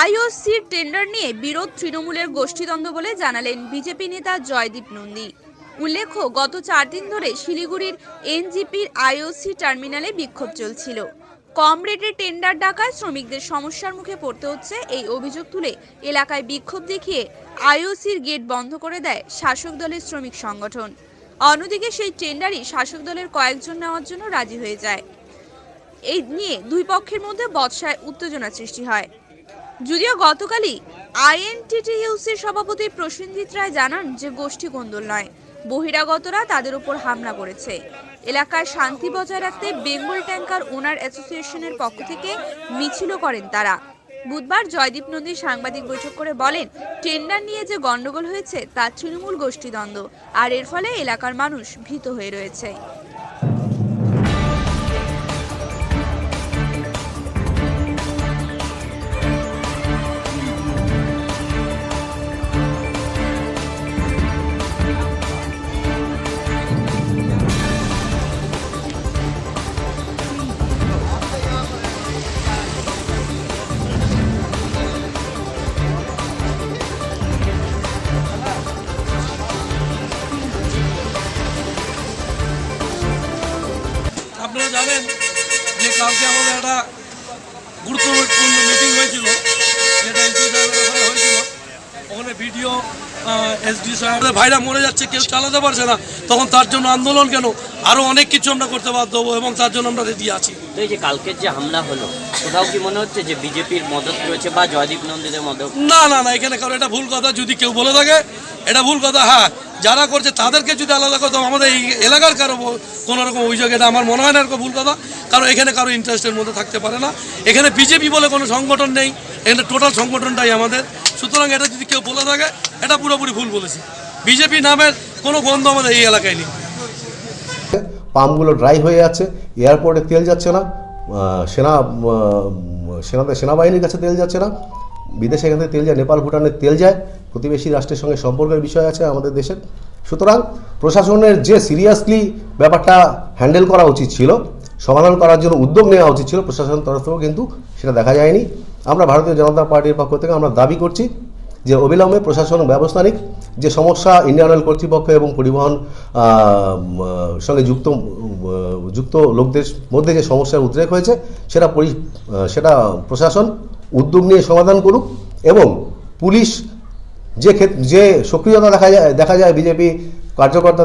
আইওসির tender নিয়ে বিরোধ তৃণমূলের গোষ্ঠীদ্বন্দ্ব বলে জানালেন বিজেপি নেতা জয়দীপ নন্দী। উল্লেখ্য, গত চার দিন ধরে শিলিগুড়ির এনজিপির আইওসি টার্মিনালে বিক্ষোভ চলছিল। কম রেটে টেন্ডার ডাকায় শ্রমিকদের সমস্যার মুখে পড়তে হচ্ছে। এই অভিযোগ তুলে এলাকায় বিক্ষোভ দেখিয়ে আইওসির গেট বন্ধ করে দেয় শাসক দলের শ্রমিক সংগঠন। অন্যদিকে সেই টেন্ডারই শাসক দলের কয়েকজন নেওয়ার জন্য রাজি হয়ে যায়। এই নিয়ে দুই পক্ষের মধ্যে বৎসায় উত্তেজনা সৃষ্টি হয়। যদিও গতকালই আইএনটিটিইউসির সভাপতি প্রসেনজিৎ রায় জানান যে গোষ্ঠী কোন্দল নয়। বহিরাগতরা তাদের উপর হামলা করেছে। এলাকায় শান্তি বজায় রাখতে বেঙ্গল ট্যাঙ্কার ওনার অ্যাসোসিয়েশনের পক্ষ থেকে মিছিলও করেন তারা। বুধবার জয়দীপ নন্দী সাংবাদিক বৈঠক করে বলেন, টেন্ডার নিয়ে যে গন্ডগোল হয়েছে, তা তৃণমূল গোষ্ঠীদ্বন্দ্ব, আর এর ফলে এলাকার মানুষ ভীত হয়ে রয়েছে। কালকে আমাদের একটা গুরুত্বপূর্ণ মিটিং হয়েছিল যেটা এসডি সাহেবের ওখানে হয়েছিল। ওখানে ভিডিও এসডি সাহেবের ভাইরা মরে যাচ্ছে কেউ চালাতে পারছে না। তখন তার জন্য আন্দোলন কেন? আরও অনেক কিছু আমরা করতে বাধ্য হব এবং তার জন্য আমরা রেডি আছি। তো এই যে কালকের যে হামলা হলো কোথাও কি মনে হচ্ছে যে বিজেপির মদত রয়েছে বা জয়দীপ নন্দীদের মদত? না না না এখানে কারও এটা ভুল কথা। যদি কেউ বলে থাকে এটা ভুল কথা। হ্যাঁ যারা করছে তাদেরকে যদি আলাদা করতো আমাদের এই এলাকার কারও কোনো রকম অভিযোগ, এটা আমার মনে হয় না এরকম ভুল কথা। কারণ এখানে কারও ইন্টারেস্টের মধ্যে থাকতে পারে না। এখানে বিজেপি বলে কোনো সংগঠন নেই, এখানে টোটাল সংগঠনটাই আমাদের। সুতরাং এটা যদি কেউ বলে থাকে, এটা পুরোপুরি ভুল বলেছে। বিজেপি নামের কোনো গন্ধ আমাদের এই এলাকায় নেই। পাম্পগুলো ড্রাই হয়ে যাচ্ছে এয়ারপোর্টে তেল যাচ্ছে না সেনা সেনাদের সেনাবাহিনীর কাছে তেল যাচ্ছে না। বিদেশে এখান থেকে তেল যায়, নেপাল ভুটানের তেল যায়, প্রতিবেশী রাষ্ট্রের সঙ্গে সম্পর্কের বিষয় আছে আমাদের দেশের। সুতরাং প্রশাসনের যে সিরিয়াসলি ব্যাপারটা হ্যান্ডেল করা উচিত ছিল, সমাধান করার জন্য উদ্যোগ নেওয়া উচিত ছিল, প্রশাসনের তরফ থেকেও কিন্তু সেটা দেখা যায়নি। আমরা ভারতীয় জনতা পার্টির পক্ষ থেকে আমরা দাবি করছি যে অবিলম্বে প্রশাসন ব্যবস্থা নিক যে সমস্যা ইন্ডিয়ান অয়েল কর্তৃপক্ষ এবং পরিবহন সঙ্গে যুক্ত যুক্ত লোকদের মধ্যে যে সমস্যার উদ্রেক হয়েছে, সেটা সেটা প্রশাসন উদ্যোগ নিয়ে সমাধান করুক এবং পুলিশ যে ক্ষেত্রে যে সক্রিয়তা দেখা যায় দেখা যায় বিজেপি কার্যকর্তা